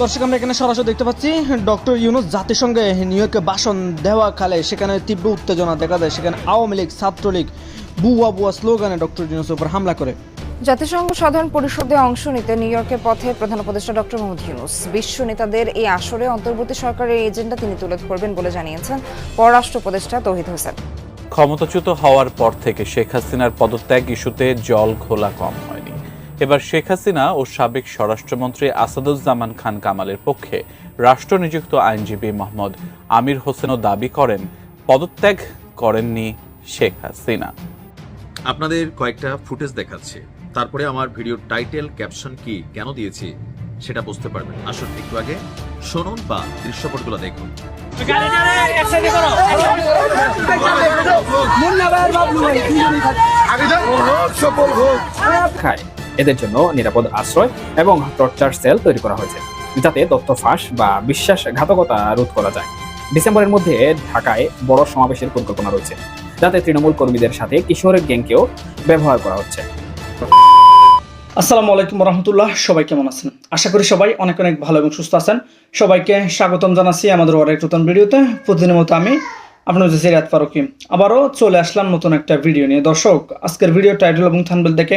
দর্শক আমরা এখানে সরাসরি দেখতে পাচ্ছি ডক্টর ইউনুস জাতিসংঘে নিউ ইয়র্কে ভাষণ দেওয়া কালে সেখানে তীব্র উত্তেজনা দেখা যায় সেখানে আওয়ামী লীগ ছাত্রলীগ বুয়া বুয়া স্লোগানে ডক্টর ইউনুসের উপর হামলা করে। জাতিসংঘ সাধারণ পরিষদে অংশ নিতে নিউ ইয়র্কের পথে প্রধান উপদেষ্টা ডক্টর মোহাম্মদ ইউনুস। বিশ্ব নেতাদের এই আসরে অন্তর্বর্তী সরকারের এজেন্ডা তিনি তুলে ধরবেন বলে জানিয়েছেন পররাষ্ট্র উপদেষ্টা তৌহিদ হোসেন। ক্ষমতাচ্যুত হওয়ার পর থেকে শেখ হাসিনার পদত্যাগ ইস্যুতে জল ঘোলা কম হয়নি এবার শেখ হাসিনা ও সাবেক স্বরাষ্ট্রমন্ত্রী আসাদুজ্জামান খান কামালের পক্ষে রাষ্ট্র নিযুক্ত আইনজীবী মোহাম্মদ আমির হোসেনও দাবি করেন পদত্যাগ করেননি শেখ হাসিনা আপনাদের কয়েকটা ফুটেজ দেখাচ্ছে তারপরে আমার ভিডিওর টাইটেল ক্যাপশন কি কেন দিয়েছি সেটা বুঝতে পারবেন আসুন একটু আগে শুনুন বা দৃশ্যপটগুলো দেখুন খায় এদের জন্য নিরাপদ আশ্রয় এবং টর্চার সেল তৈরি করা হয়েছে, যাতে তথ্য ফাঁস বা বিশ্বাসঘাতকতা রোধ করা যায়। ডিসেম্বরের মধ্যে ঢাকায় বড় সমাবেশের পরিকল্পনা রয়েছে, যাতে তৃণমূল কর্মীদের সাথে কিশোরের গ্যাংকেও ব্যবহার করা হচ্ছে। আসসালামু আলাইকুম রহমতুল্লাহ সবাই কেমন আছেন? আশা করি সবাই অনেক অনেক ভালো এবং সুস্থ আছেন। সবাইকে স্বাগতম জানাচ্ছি আমাদের আরেক নতুন ভিডিওতে। প্রতিদিনের মতো আমি আপনার হচ্ছে সিরাত ফারুকি। আবারও চলে আসলাম নতুন একটা ভিডিও নিয়ে। দর্শক, আজকের ভিডিও টাইটেল এবং থানবেল দেখে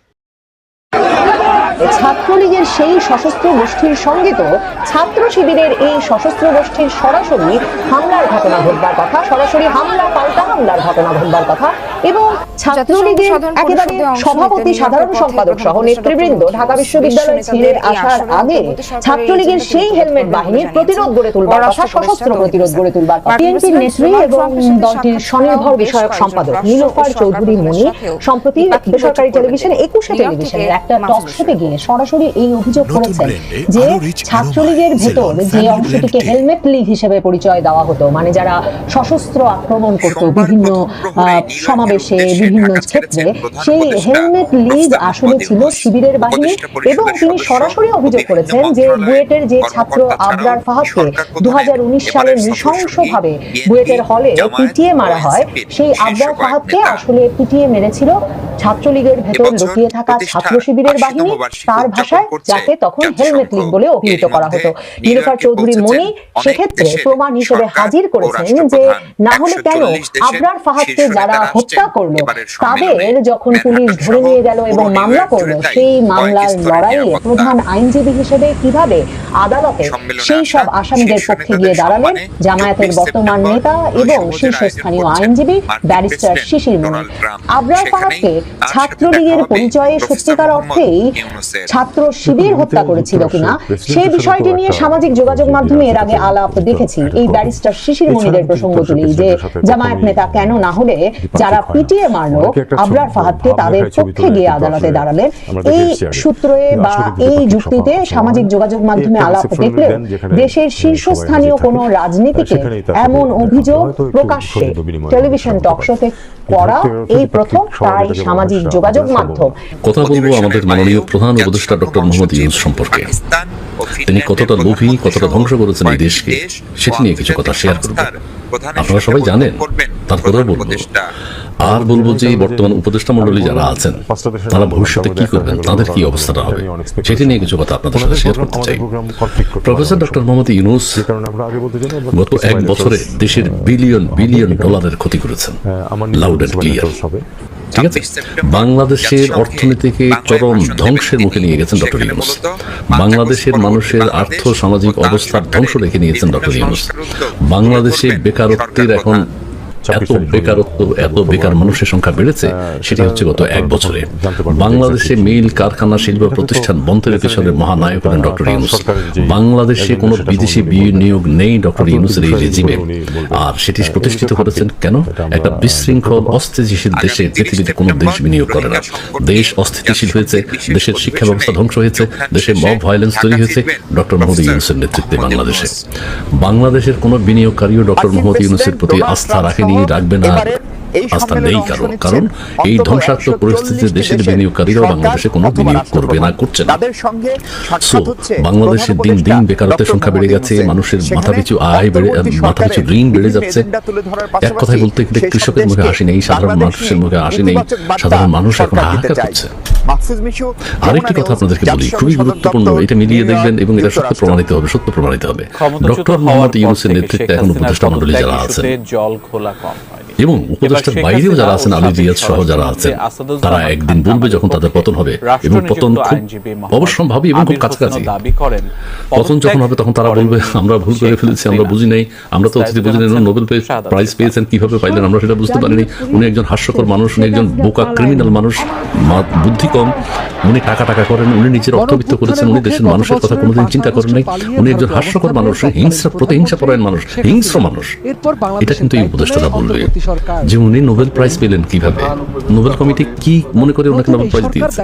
ছাত্রলীগের সেই সশস্ত্র গোষ্ঠীর সঙ্গে তো ছাত্র শিবিরের এই সশস্ত্র গোষ্ঠীর সরাসরি হামলার ঘটনা ঘটবার কথা সরাসরি হামলা পাল্টা হামলার ঘটনা ঘটবার কথা এবং ছাত্রলীগের একেবারে সভাপতি সাধারণ সম্পাদক সহ নেতৃবৃন্দ ঢাকা ডক্টর বিশ্ববিদ্যালয়ের বিশ্ব ছিলের নেতাদের এই আসার আগে ছাত্রলীগের সেই হেলমেট বাহিনীর প্রতিরোধ গড়ে তুলবার কথা সশস্ত্র প্রতিরোধ গড়ে তুলবার বিএনপির নেত্রী এবং দলটির স্বনির্ভর বিষয়ক সম্পাদক নীলোফার চৌধুরী মনি সম্প্রতি বেসরকারি টেলিভিশন একুশে টেলিভিশনের একটা টক শোতে গিয়ে সরাসরি এই অভিযোগ করেছেন যে ছাত্রলীগের ভেতর যে অংশটিকে হেলমেট লীগ হিসেবে পরিচয় দেওয়া হতো মানে যারা সশস্ত্র আক্রমণ করত বিভিন্ন সমাবেশে বিভিন্ন ক্ষেত্রে সেই হেলমেট লীগ আসলে ছিল শিবিরের বাহিনী এবং তিনি সরাসরি অভিযোগ করেছেন যে বুয়েটের যে ছাত্র আবরার ফাহাদকে দু সালে নৃশংসভাবে বুয়েটের হলে পিটিয়ে মারা হয়। সেই আবরার ফাহাদকে আসলে পিটিয়ে মেরেছিল। ছাত্রলীগের ভেতর লুকিয়ে থাকা ছাত্র শিবিরের বাহিনী তার ভাষায় যাকে তখন হেলমেট লীগ বলে অভিহিত করা হতো। নীলুফার চৌধুরী মনি সেক্ষেত্রে প্রমাণ হিসেবে হাজির করেছেন যে না হলে কেন আবরার ফাহাদকে যারা হত্যা করল তাদের যখন পুলিশ ধরে নিয়ে গেল এবং মামলা করল সেই মামলার লড়াইয়ে প্রধান আইনজীবী হিসেবে কীভাবে আদালতে সেই সব আসামিদের পক্ষে গিয়ে দাঁড়ালেন জামায়াতের বর্তমান নেতা এবং শীর্ষস্থানীয় আইনজীবী ব্যারিস্টার শিশির মনি। আবরার ফাহাদকে ছাত্রলীগের পরিচয়ে সত্যিকার অর্থেই ছাত্র শিবির হত্যা করেছিল কিনা সেই বিষয়টি নিয়ে সামাজিক যোগাযোগ মাধ্যমে এর আগে আলাপ দেখেছি। এই ব্যারিস্টার শিশির মনিদের প্রসঙ্গ তুলি যে জামায়াত নেতা কেন না হলে যারা পিটিয়ে মারলো আবরার ফাহাদকে তাদের পক্ষে গিয়ে আদালতে দাঁড়ালেন এই সূত্রে বা এই যুক্তিতে সামাজিক যোগাযোগ মাধ্যমে আলাপ দেখলেও দেশের শীর্ষস্থানীয় কোন রাজনীতিকে এমন অভিযোগ প্রকাশ্যে টেলিভিশন টকশোতে করা। এই প্রথম তাই সামাজিক যোগাযোগ মাধ্যম কথা বলব আমাদের মাননীয় প্রধান উপদেষ্টা ডক্টর মোহাম্মদ ইউনুস সম্পর্কে। তিনি কতটা লোভী কতটা ধ্বংস করেছেন এই দেশকে সেটি নিয়ে কিছু কথা শেয়ার করব। আপনারা সবাই জানেন তারপরেও বলব আর বলব যে বর্তমান উপদেষ্টা মন্ডলী যারা আছেন তারা ভবিষ্যতে কি করবেন তাদের কি অবস্থাটা হবে সেটি নিয়ে কিছু কথা আপনাদের সাথে শেয়ার করতে চাই। প্রফেসর ডক্টর মোহাম্মদ ইউনুস গত এক বছরে দেশের বিলিয়ন বিলিয়ন ডলারের ক্ষতি করেছেন। লাউড অ্যান্ড ক্লিয়ার ঠিক আছে? বাংলাদেশের অর্থনীতিকে চরম ধ্বংসের মুখে নিয়ে গেছেন ডক্টর ইউনুস। বাংলাদেশের মানুষের আর্থ সামাজিক অবস্থার ধ্বংস রেখে নিয়েছেন ডক্টর ইউনুস। বাংলাদেশে বেকারত্বের এখন এত বেকারত্ব এত বেকার মানুষের সংখ্যা বেড়েছে সেটি হচ্ছে গত এক বছরে। বাংলাদেশে মিল কারখানা শিল্প প্রতিষ্ঠান বন্ধের পেছনে মহানায়ক হলেন ডক্টর ইউনুস। বাংলাদেশে কোনো বিদেশি বিনিয়োগ নেই ডক্টর ইউনুসের এই রেজিমে। আর সেটি প্রতিষ্ঠিত করেছেন কেন? একটা বিশৃঙ্খল অস্থিতিশীল দেশে পৃথিবীতে কোনো দেশ বিনিয়োগ করে না। দেশ অস্থিতিশীল হয়েছে দেশের শিক্ষা ব্যবস্থা ধ্বংস হয়েছে দেশে মব ভায়োলেন্স তৈরি হয়েছে ডক্টর মোহাম্মদ ইউনুসের নেতৃত্বে বাংলাদেশে। বাংলাদেশের কোনো বিনিয়োগকারীও ডক্টর মোহাম্মদ ইউনুসের প্রতি আস্থা রাখেনি রাখবে না। আস্থা নেই কারণ কারণ এই ধ্বংসাত্মক পরিস্থিতিতে দেশের বিনিয়োগকারীরাও বাংলাদেশে কোনো বিনিয়োগ করবে না করছে না। সো দিন দিন বেকারত্বের সংখ্যা বেড়ে গেছে মানুষের মাথাপিছু আয় বেড়ে মাথাপিছু ঋণ বেড়ে যাচ্ছে। এক কথায় বলতে গেলে কৃষকের মুখে হাসি নেই সাধারণ মানুষের মুখে হাসি নেই সাধারণ মানুষ এখন হাহাকার করছে। আরেকটি কথা আপনাদেরকে বলি খুবই গুরুত্বপূর্ণ এটা মিলিয়ে দেখবেন এবং এটা সত্য প্রমাণিত হবে সত্য প্রমাণিত হবে। ডক্টর মোহাম্মদ ইউনুসের নেতৃত্বে এখন উপদেষ্টা মন্ডলী যারা আছেন। জল খোলা কম হয়নি এবং উপদেষ্টার বাইরেও যারা আছেন আলী রিয়াজ সহ যারা আছেন তারা একদিন বলবে যখন তাদের পতন হবে এবং পতন খুব অবশ্যম্ভাবী এবং খুব কাছাকাছি। পতন যখন হবে তখন তারা বলবে আমরা ভুল করে ফেলেছি আমরা বুঝি নাই। আমরা তো অতিথি বুঝি নাই নোবেল প্রাইজ পেয়েছেন কীভাবে পাইলেন? আমরা সেটা বুঝতে পারিনি। উনি একজন হাস্যকর মানুষ উনি একজন বোকা ক্রিমিনাল মানুষ বুদ্ধি কম। উনি টাকা টাকা করেন উনি নিজের অর্থবিত্ত করেছেন উনি দেশের মানুষের কথা কোনোদিন চিন্তা করেন নাই উনি একজন হাস্যকর মানুষ হিংসা প্রতিহিংসা পরায়ণ মানুষ হিংস্র মানুষ। এটা কিন্তু এই উপদেষ্টারা বলবে। যে উনি নোবেল প্রাইজ পেলেন কীভাবে? নোবেল কমিটি কি মনে করে ওনাকে নোবেল প্রাইজ দিয়েছে?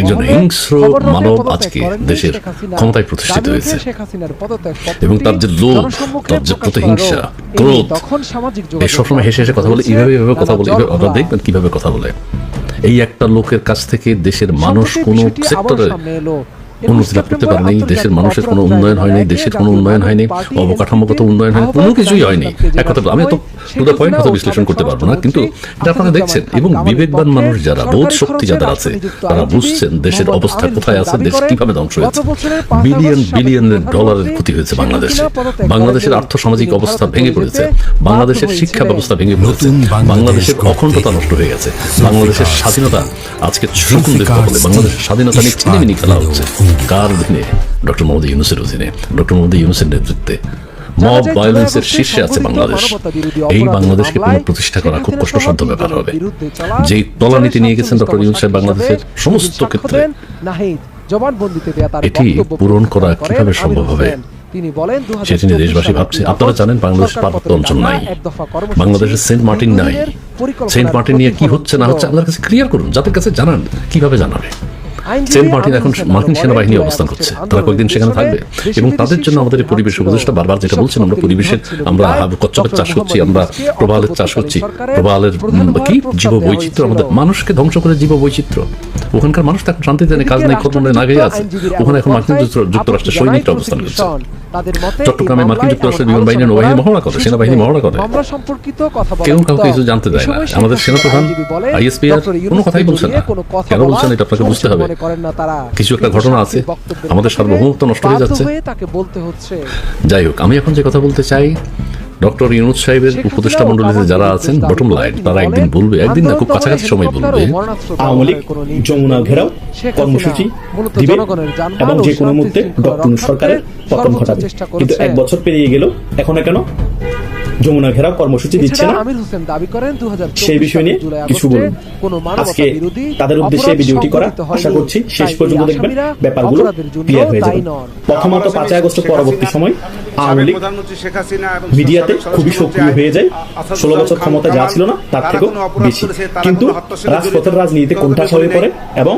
একজন হিংস্র মানব আজকে দেশের ক্ষমতায় প্রতিষ্ঠিত হয়েছে। এবং তার যে লোভ, তার যে প্রতিহিংসা, ক্রোধ, এই সবসময় হেসে হেসে কথা বলে এইভাবে কথা বলে আপনারা দেখবেন কীভাবে কথা বলে। এই একটা লোকের কাছ থেকে দেশের মানুষ কোনো সেক্টরে। উন্নতি লাভ করতে পারেনি। দেশের মানুষের কোনো উন্নয়ন হয়নি দেশের কোনো উন্নয়ন হয়নি অবকাঠামোগত উন্নয়ন হয়নি কোনো কিছুই হয়নি। এক কথা আমি তো টু দ্য পয়েন্ট কথা বিশ্লেষণ করতে পারব না কিন্তু এটা আপনারা দেখছেন এবং বিবেকবান মানুষ যারা বোধ শক্তি যাদের আছে তারা বুঝছেন দেশের অবস্থা কোথায় আছে দেশ কীভাবে ধ্বংস হয়েছে? বিলিয়ন বিলিয়নের ডলারের ক্ষতি হয়েছে বাংলাদেশে। বাংলাদেশের আর্থ সামাজিক অবস্থা ভেঙে পড়েছে বাংলাদেশের শিক্ষা ব্যবস্থা ভেঙে পড়েছে বাংলাদেশের অখণ্ডতা নষ্ট হয়ে গেছে বাংলাদেশের স্বাধীনতা আজকে শকুনদের কবলে বাংলাদেশের স্বাধীনতা নিয়ে ছিনিমিনি খেলা হচ্ছে কার অধীনে ডক্টর মোহাম্মদ ইউনুসের অধীনে ডক্টর মোহাম্মদ ইউনুসের নেতৃত্বে মব ভায়োলেন্সের শীর্ষে আছে বাংলাদেশ এই বাংলাদেশকে পুনঃপ্রতিষ্ঠা করা খুব কষ্টসাধ্য ব্যাপার হবে যেই তলানীতি নিয়ে গেছেন ডক্টর ইউনুস সাহেব বাংলাদেশের সমস্ত ক্ষেত্রে এটি পূরণ করা কীভাবে সম্ভব হবে সেটি নিয়ে দেশবাসী ভাবছে আপনারা জানেন বাংলাদেশ পার্বত্য অঞ্চল নাই বাংলাদেশের সেন্ট মার্টিন নাই সেন্ট মার্টিন নিয়ে কি হচ্ছে না হচ্ছে আপনার কাছে ক্লিয়ার করুন যাদের কাছে জানান কীভাবে জানাবে সেন্ট মার্টিন এখন মার্কিন সেনাবাহিনী অবস্থান করছে। তারা কয়েকদিন সেখানে থাকবে। এবং তাদের জন্য আমাদের এই পরিবেশ উপদেষ্টা বারবার যেটা বলছেন আমরা পরিবেশের আমরা কচ্ছপের চাষ করছি আমরা প্রবালের চাষ করছি প্রবালের কি জীব বৈচিত্র্য আমাদের মানুষকে ধ্বংস করে জীব বৈচিত্র্য ওখানকার মানুষ এখন শান্তিতে নেই কাজ নেই কর্ম নেই না গিয়ে আছে ওখানে এখন মার্কিন যুক্ত- যুক্তরাষ্ট্রের সৈনিকরা অবস্থান করছে। চট্টগ্রামে মার্কিন যুক্তরাষ্ট্রের বিমান বাহিনী নৌবাহিনী মহড়া করে সেনাবাহিনী মহড়া করে। কেউ কাউকে কিছু জানতে দেয় না। আমাদের সেনাপ্রধান আইএসপিআর কোনো কথাই বলছেন না কেন বলছেন এটা আপনাকে বুঝতে হবে কিছু একটা ঘটনা আছে আমাদের সার্বভৌমত্ব নষ্ট হয়ে যাচ্ছে। তাকে বলতে হচ্ছে। যাই হোক আমি এখন যে কথা বলতে চাই ডক্টর ইউনুস সাহেবের উপদেষ্টা মন্ডলীতে যারা আছেন বটম লাইন তারা একদিন বলবে একদিন না খুব কাছাকাছি সময় বলবে। আওয়ামী লীগ যমুনা ঘেরাও কর্মসূচি দিবে এবং যে কোনো মুহূর্তে ডক্টর সরকারের পতন ঘটাবে। কিন্তু এক বছর পেরিয়ে গেল এখনও কেন? যমুনা ঘেরাও কর্মসূচি দিচ্ছে না? আমির হোসেন দাবি করেন 2024 সেই বিষয় নিয়ে জুলাই কিছু বলুন। কোনো মানবতা আজকে তাদের উদ্দেশ্যে ভিডিওটি করা আশা করছি শেষ পর্যন্ত দেখবেন। ব্যাপারগুলো ক্লিয়ার হয়ে যাবে। প্রথমত পাঁচই আগস্ট পরবর্তী সময় আওয়ামী লীগ মিডিয়াতে খুবই সক্রিয় হয়ে যায়। ষোলো বছর ক্ষমতা যা ছিল না তার থেকেও বেশি। কিন্তু রাজপথের রাজনীতিতে কোণঠাস হয়ে পড়ে এবং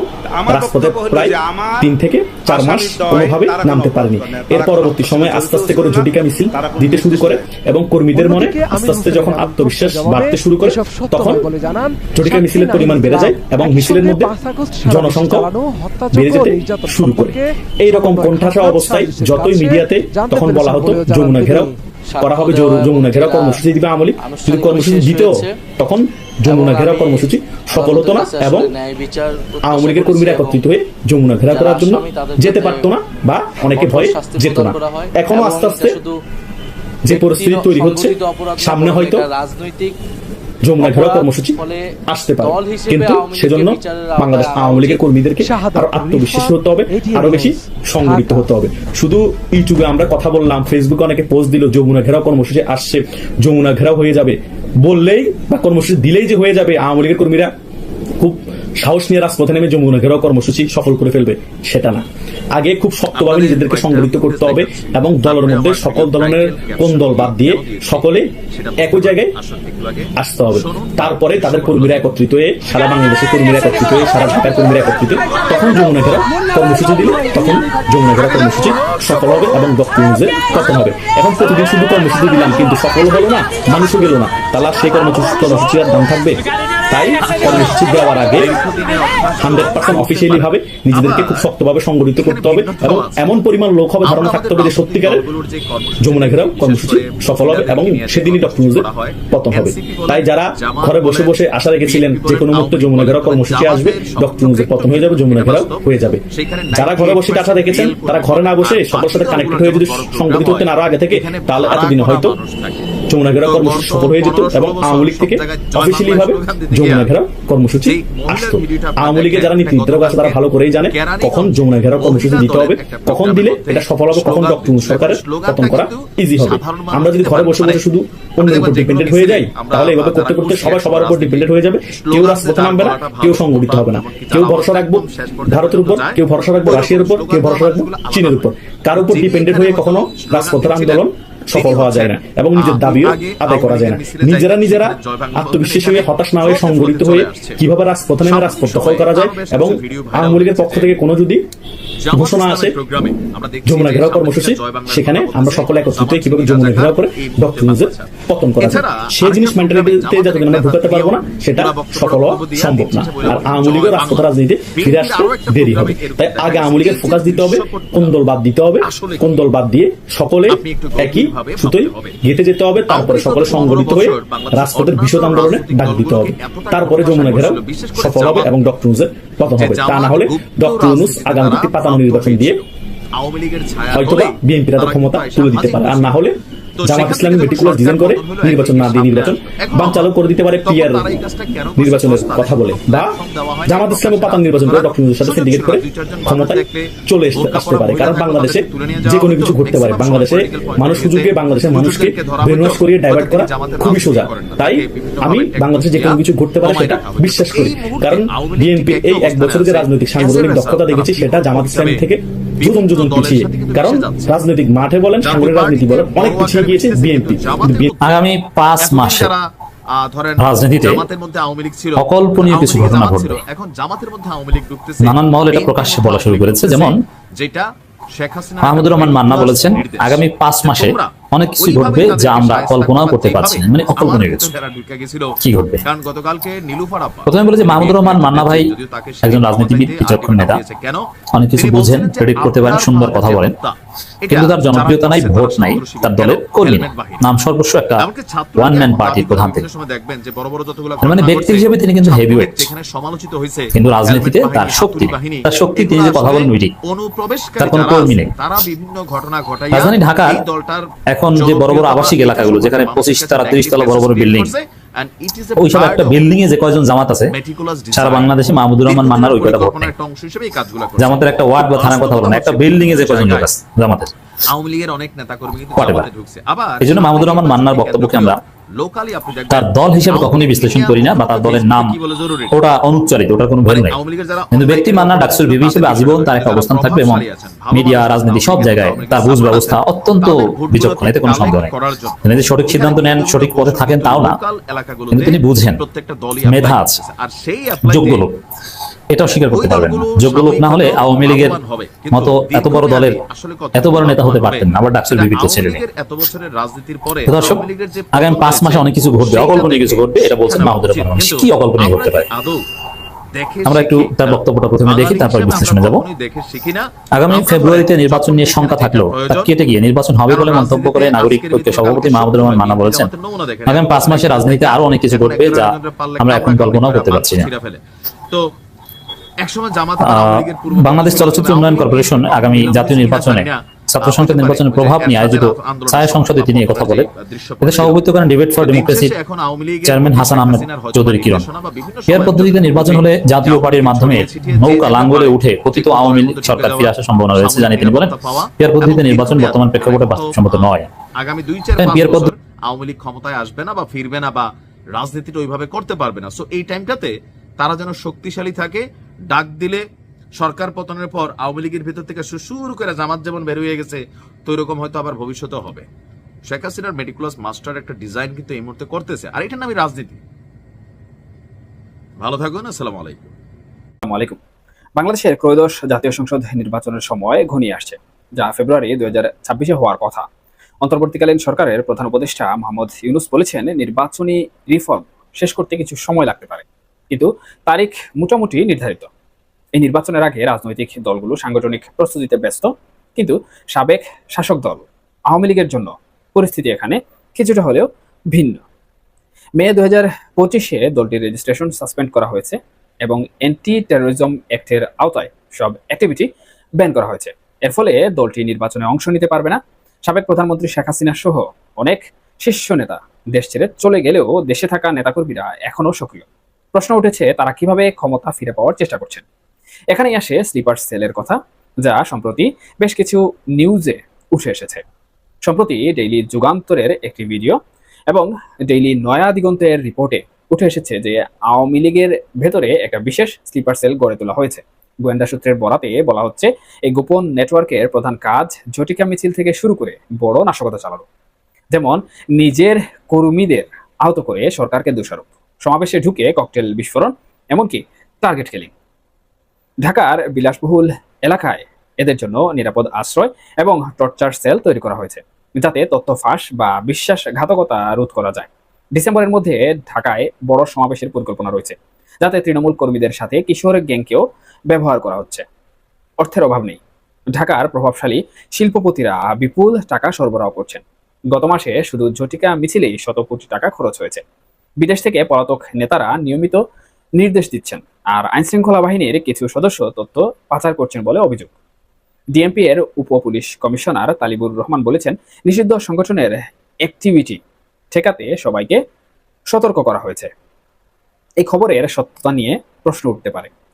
রাজপথে প্রায় তিন থেকে চার মাস কোনোভাবে নামতে পারেনি। এর পরবর্তী সময় আস্তে আস্তে করে ঝটিকা মিছিল দিতে শুরু করে এবং কর্মীদের মনে আস্তে আস্তে যখন আত্মবিশ্বাস বাড়তে শুরু করে তখন ঝটিকা মিছিলের পরিমাণ বেড়ে যায় এবং মিছিলের মধ্যে 5 আগস্ট সারা দেশে জনসংখ্যা বেড়ে যেতে শুরু করে। এইরকম কোণঠাসা অবস্থায় যতই মিডিয়াতে তখন বলা হতো জানান যমুনা ঘেরাও করা হবে যমুনা ঘেরা কর্মসূচি দিবে আমলি। যদি কর্মসূচি দিতেও তখন যমুনা ঘেরা কর্মসূচি সফল হতো না এবং আওয়ামী লীগের কর্মীরা একত্রিত হয়ে যমুনা ঘেরা করার জন্য যেতে পারতো না বা অনেকে ভয়ে যেত না। এখনও আস্তে আস্তে যে পরিস্থিতি তৈরি হচ্ছে সামনে হয়তো যমুনা ঘেরাও কর্মসূচি আসতে পারে। কিন্তু সেজন্য বাংলাদেশ আওয়ামী লীগের কর্মীদেরকে আরও আত্মবিশ্বাসী হতে হবে আরও বেশি সংগঠিত হতে হবে। শুধু ইউটিউবে আমরা কথা বললাম ফেসবুকে অনেকে পোস্ট দিল যমুনা ঘেরাও কর্মসূচি আসছে যমুনা ঘেরাও হয়ে যাবে বললেই বা কর্মসূচি দিলেই যে হয়ে যাবে আওয়ামী লীগের কর্মীরা সাহস নিয়ে রাজপথে নেমে যমুনা ঘেরাও কর্মসূচি সফল করে ফেলবে সেটা না। আগে খুব শক্তভাবে নিজেদেরকে সংগঠিত করতে হবে এবং দলের মধ্যে সকল ধরনের কোন দল বাদ দিয়ে সকলে একই জায়গায় আসতে হবে। তারপরে তাদের কর্মীরা একত্রিত হয়ে সারা বাংলাদেশের কর্মীরা একত্রিত হয়ে সারা ঢাকার কর্মীরা একত্রিত তখন যমুনা ঘেরা কর্মসূচি দিলে তখন যমুনা ঘেরা কর্মসূচি সফল হবে এবং ডক্টর নিউজের পতন হবে। এখন প্রতিদিন শুধু কর্মসূচি দিলাম কিন্তু সফল হলো না মানুষও গেল না। তাহলে সেই কর্মসূচি কর্মসূচি আর দাম থাকবে? তাই কর্মসূচি দেওয়ার আগে হান্ড্রেড পার্সেন্ট অফিসিয়ালি ভাবে নিজেদেরকে খুব শক্তভাবে সংগঠিত করতে হবে এবং এমন পরিমাণ লোক হবে ধারণা থাকতে হবে যে সত্যিকারের যমুনা ঘেরাও কর্মসূচি সফল হবে এবং সেদিনই ডক্টর নিউজের পতন হবে। তাই যারা ঘরে বসে বসে আশা রেখেছিলেন যে কোনো মুহূর্তে যমুনা ঘেরাও কর্মসূচি আসবে ডক্টর নিউজের পতন হয়ে যাবে যমুনা ঘেরাও হয়ে যাবে। যারা ঘরে বসে আশা রেখেছেন তারা ঘরে না বসে সকলের সাথে কানেক্টেড হয়ে যদি সংগঠিত হতেন আরও আগে থেকে তাহলে এতদিনে হয়তো কর্মসূচি সফল হয়ে যেত এবং আওয়ামী লীগ থেকে অফিসিয়ালি ভাবে কর্মসূচি আসতো। আওয়ামী যারা নীতি নির্ধারক আছে তারা ভালো করেই জানে কখন কর্মসূচি দিতে হবে কখন দিলে এটা সফল হবে কখন ডক্টর সরকারের পতন করা ইজি হবে। আমরা যদি ঘরে বসে বসে শুধু অন্যের উপর ডিপেন্ডেন্ট হয়ে যাই তাহলে এভাবে করতে করতে সবাই সবার উপর ডিপেন্ডেন্ট হয়ে যাবে। কেউ রাজপথে নামবে না কেউ সংগঠিত হবে না। কেউ ভরসা রাখব ভারতের উপর কেউ ভরসা রাখব রাশিয়ার উপর কেউ ভরসা রাখব চীনের উপর। কার উপর ডিপেন্ডেন্ট হয়ে কখনো রাজপথের আন্দোলন সফল হওয়া যায় না। এবং নিজের দাবিও আদায় করা যায় না। নিজেরা নিজেরা আত্মবিশ্বাস হয়ে হতাশ না হয়ে সংগঠিত হয়ে কীভাবে রাজপথে নেমে রাজপথ দখল করা যায় এবং আওয়ামী লীগের পক্ষ থেকে কোনো যদি ঘোষণা আসে যমুনা ঘেরাও কর্মসূচি সেখানে আমরা সকলে একত্রিত কীভাবে যমুনা ঘেরাও করে ডক্টর নিউজের পতন করা যায় সেই জিনিস মেন্টালিটিতে যতদিন আমরা ঢুকাতে পারব না সেটা হওয়া সম্ভব না। আর আওয়ামী লীগের রাজপথ রাজনীতি ফিরে আসতে দেরি হবে। তাই আগে আওয়ামী লীগের ফোকাস দিতে হবে কোন দল বাদ দিতে হবে কোন দল বাদ দিয়ে সকলে একই সুতোই গেতে যেতে হবে তারপরে সকলে সংগঠিত হয়ে রাজপথের বিশদ আন্দোলনে ডাক দিতে হবে। তারপরে যমুনা ঘেরাও সফল হবে এবং ডক্টর নিউজের পতন হবে। তা না হলে ডক্টর ইউনুস আগামীতে পাতানো নির্বাচন দিয়ে আওয়ামী লীগের ছায়া হয়তোবা বিএনপি তাদের ক্ষমতা তুলে দিতে পারে। আর না হলে জামাত ইসলামী মেটিকুলার ডিজাইন করে নির্বাচন না দিয়ে নির্বাচন বাম চালু করে দিতে পারে পিয়ার নির্বাচনের কথা বলে। বা জামাত ইসলামী পাতান নির্বাচন করে ডক্টর সাথে সিন্ডিকেট করে ক্ষমতায় চলে আসতে পারে কারণ বাংলাদেশে যে কোনো কিছু ঘটতে পারে। বাংলাদেশে মানুষ সুযোগে বাংলাদেশের মানুষকে ব্রেনওয়াশ করিয়ে ডাইভার্ট করা খুবই সোজা। তাই আমি বাংলাদেশে যে কোনো কিছু ঘটতে পারে সেটা বিশ্বাস করি। কারণ বিএনপি এই এক বছরের যে রাজনৈতিক সাংগঠনিক দক্ষতা দেখেছি সেটা জামাত ইসলামী থেকে পিছিয়ে। কারণ রাজনৈতিক মাঠে বলেন রাজনীতি বলেন অনেক পিছিয়ে গিয়েছে বিএনপি আগামী পাঁচ মাসে রাজনীতিতে অকল্পনীয় কিছু ঘটনা ঘটবে। এখন জামাতের মধ্যে আওয়ামী লীগ ঢুকতেছে। নানান মহল এটা প্রকাশ্যে বলা শুরু করেছে। যেমন যেটা শেখ হাসিনা মাহমুদুর রহমান মান্না বলেছেন আগামী পাঁচ মাসে অনেক কিছু ঘটবে যা আমরা কল্পনাও করতে পারছি না। মানে অকল্পনীয় কিছু। কি ঘটবে? কারণ গতকালকে নীলুফার প্রথমে বলে যে মাহমুদুর রহমান মান্না ভাই একজন রাজনীতিবিদ বিচক্ষণ নেতা। অনেক কিছু বুঝেন প্রেডিক্ট করতে পারেন সুন্দর কথা বলেন। কিন্তু তার জনপ্রিয়তা নাই ভোট নাই তার দলের কর্মী নাই নাম সর্বস্ব একটা ওয়ান ম্যান পার্টির প্রধান। থেকে দেখবেন যে বড় বড় যতগুলো মানে ব্যক্তি হিসেবে তিনি কিন্তু হেভিওয়েট যেখানে সমালোচিত হয়েছে। কিন্তু রাজনীতিতে তার শক্তি তার শক্তি তিনি যে কথা বলেন ওইটি তার কোনো কর্মী নেই। তারা বিভিন্ন ঘটনা ঘটাইয়া রাজধানী ঢাকার এই দলটার এখন যে বড় বড় আবাসিক এলাকাগুলো যেখানে পঁচিশ তারা তিরিশ তলা বড় বড় বিল্ডিং ওইসব একটা বিল্ডিং এ যে কয়জন জামাত আছে সারা বাংলাদেশে মাহমুদুর রহমান মান্নার ওই কয়টা ভোট। জামাতের একটা ওয়ার্ড বা থানার কথা বলেন একটা বিল্ডিং এ যে কয়জন লোক আছে জামাতের। আওয়ামী লীগের অনেক নেতা কর্মী কিন্তু ঢুকছে। আবার এই জন্য মাহমুদুর রহমান মান্নার বক্তব্যকে আমরা লোকালি আপনি তার দল হিসেবে কখনোই বিশ্লেষণ করি না বা তার দলের নাম ওটা অনুচ্চারিত ওটার কোনো ভ্যালু নাই। লীগের যারা কিন্তু ব্যক্তি মান্না ডাকসুর বিবি হিসেবে আজীবন তার একটা অবস্থান থাকবে এবং মিডিয়া রাজনীতি সব জায়গায় তার বুঝ ব্যবস্থা অত্যন্ত বিচক্ষণ এতে কোনো সন্দেহ নেই তিনি যে সঠিক সিদ্ধান্ত নেন সঠিক পথে থাকেন তাও না। কিন্তু তিনি বুঝেন মেধা আছে। যোগ্য লোক। এটাও স্বীকার করতে পারবেন না। যোগ্য লোক না হলে আওয়ামী লীগের মতো এত বড় দলের এত বড় নেতা হতে পারতেন না। আবার ডাকসুর? বিবিতে ছেলে দর্শক আগামী পাঁচ মাসে অনেক কিছু ঘটবে অকল্পনীয় কিছু ঘটবে এটা বলছেন মাহমুদুর রহমান। কি অকল্পনীয় ঘটতে পারে? আমরা একটু তার বক্তব্যটা প্রথমে দেখি তারপর বিশ্লেষণে যাব। আগামী ফেব্রুয়ারিতে নির্বাচন নিয়ে শঙ্কা থাকলেও তা কেটে গিয়ে নির্বাচন হবে বলে মন্তব্য করে নাগরিক দিনে সভাপতি মাহমুদুর রহমান সবাই বলেছেন। আগামী পাঁচ মাসে রাজনীতিতে আরও অনেক কিছু ঘটবে যা আমরা এখন কল্পনাও করতে পারছি না। তো বাংলাদেশ চলচ্চিত্র উন্নয়ন কর্পোরেশন আগামী জাতীয় নির্বাচনে ছাত্র সংসদ নির্বাচনের প্রভাব নিয়ে আয়োজিত ছায়া সংসদে তিনি কথা বলেন। এতে সভাপতিত্ব করেন ডিবেট ফর ডেমোক্রেসির চেয়ারম্যান হাসান আহমেদ চৌধুরী কিরণ। পেয়ার পদ্ধতিতে নির্বাচন হলে জাতীয় পার্টির মাধ্যমে নৌকা লাঙ্গলে উঠে কথিত আওয়ামী লীগ সরকার ফিরে আসার সম্ভাবনা রয়েছে জানিয়ে তিনি বলেন। পেয়ার পদ্ধতিতে নির্বাচন বর্তমান প্রেক্ষাপটে বাস্তবসম্মত নয় আগামী দুই চার আওয়ামী লীগ ক্ষমতায় আসবে না বা ফিরবে না বা রাজনীতিটা ওইভাবে করতে পারবে না সো এই টাইমটাতে তারা যেন শক্তিশালী থাকে ডাক দিলে সরকার পতনের পর আওয়ামী লীগের ভিতর থেকে শুরু করে জামাত যেমন বের হয়ে গেছে, তো এরকম হয়তো আবার ভবিষ্যতে হবে। শেখ হাসিনার মেডিকুলাস মাস্টার একটা ডিজাইন কিন্তু এই মুহূর্তে করতেছে, আর এটার নামই রাজনীতি। ভালো থাকুন, আসসালামু আলাইকুম। আলাইকুম। বাংলাদেশের ত্রয়োদশ জাতীয় সংসদ নির্বাচনের সময় ঘনিয়ে আসছে, যা ফেব্রুয়ারি দুই হাজার ছাব্বিশে হওয়ার কথা। অন্তর্বর্তীকালীন সরকারের প্রধান উপদেষ্টা মোহাম্মদ ইউনুস বলেছেন, নির্বাচনী রিফর্ম শেষ করতে কিছু সময় লাগতে পারে। কিন্তু তারিখ মোটামুটি নির্ধারিত। এই নির্বাচনের আগে রাজনৈতিক দলগুলো সাংগঠনিক প্রস্তুতিতে ব্যস্ত, কিন্তু সাবেক শাসক দল আওয়ামী লীগের জন্য পরিস্থিতি এখানে কিছুটা হলেও ভিন্ন। মে দু হাজার পঁচিশে দলটির রেজিস্ট্রেশন সাসপেন্ড করা হয়েছে এবং অ্যান্টি টেরোরিজম অ্যাক্টের আওতায় সব অ্যাক্টিভিটি ব্যান করা হয়েছে। এর ফলে দলটি নির্বাচনে অংশ নিতে পারবে না। সাবেক প্রধানমন্ত্রী শেখ হাসিনা সহ অনেক শীর্ষ নেতা দেশ ছেড়ে চলে গেলেও দেশে থাকা নেতাকর্মীরা এখনও সক্রিয়। প্রশ্ন উঠেছে, তারা কীভাবে ক্ষমতা ফিরে পাওয়ার চেষ্টা করছেন? এখানেই আসে স্লিপার সেলের কথা, যা সম্প্রতি বেশ কিছু নিউজে উঠে এসেছে। সম্প্রতি ডেইলি যুগান্তরের একটি ভিডিও এবং ডেইলি নয়া দিগন্তের রিপোর্টে উঠে এসেছে যে, আওয়ামী লীগের ভেতরে একটা বিশেষ স্লিপার সেল গড়ে তোলা হয়েছে। গোয়েন্দা সূত্রের বরাতে বলা হচ্ছে, এই গোপন নেটওয়ার্কের প্রধান কাজ ঝটিকা মিছিল থেকে শুরু করে বড় নাশকতা চালানো। যেমন, নিজের কর্মীদের আহত করে সরকারকে দোষারোপ। সমাবেশে ঢুকে ককটেল বিস্ফোরণ, এমনকি টার্গেট কিলিং ঢাকার বিলাসবহুল এলাকায় এদের জন্য নিরাপদ আশ্রয় এবং টর্চার সেল তৈরি করা হয়েছে, যাতে তথ্য ফাঁস বা বিশ্বাসঘাতকতা রোধ করা যায়। ডিসেম্বরের মধ্যে ঢাকায় বড় সমাবেশের পরিকল্পনা রয়েছে, যাতে তৃণমূল কর্মীদের সাথে কিশোর গ্যাংকেও ব্যবহার করা হচ্ছে। অর্থের অভাব নেই। ঢাকার প্রভাবশালী শিল্পপতিরা বিপুল টাকা সরবরাহ করছেন। গত মাসে শুধু ঝটিকা মিছিলেই শত কোটি টাকা খরচ হয়েছে। বিদেশ থেকে পলাতক নেতারা নিয়মিত নির্দেশ দিচ্ছেন, আর আইনশৃঙ্খলা বাহিনীর কিছু সদস্য তথ্য পাচার করছেন বলে অভিযোগ। ডিএমপি এর উপ পুলিশ কমিশনার তালিবুর রহমান বলেছেন, নিষিদ্ধ সংগঠনের অ্যাক্টিভিটি ঠেকাতে সবাইকে সতর্ক করা হয়েছে। এই খবরের সত্যতা নিয়ে প্রশ্ন উঠতে পারে।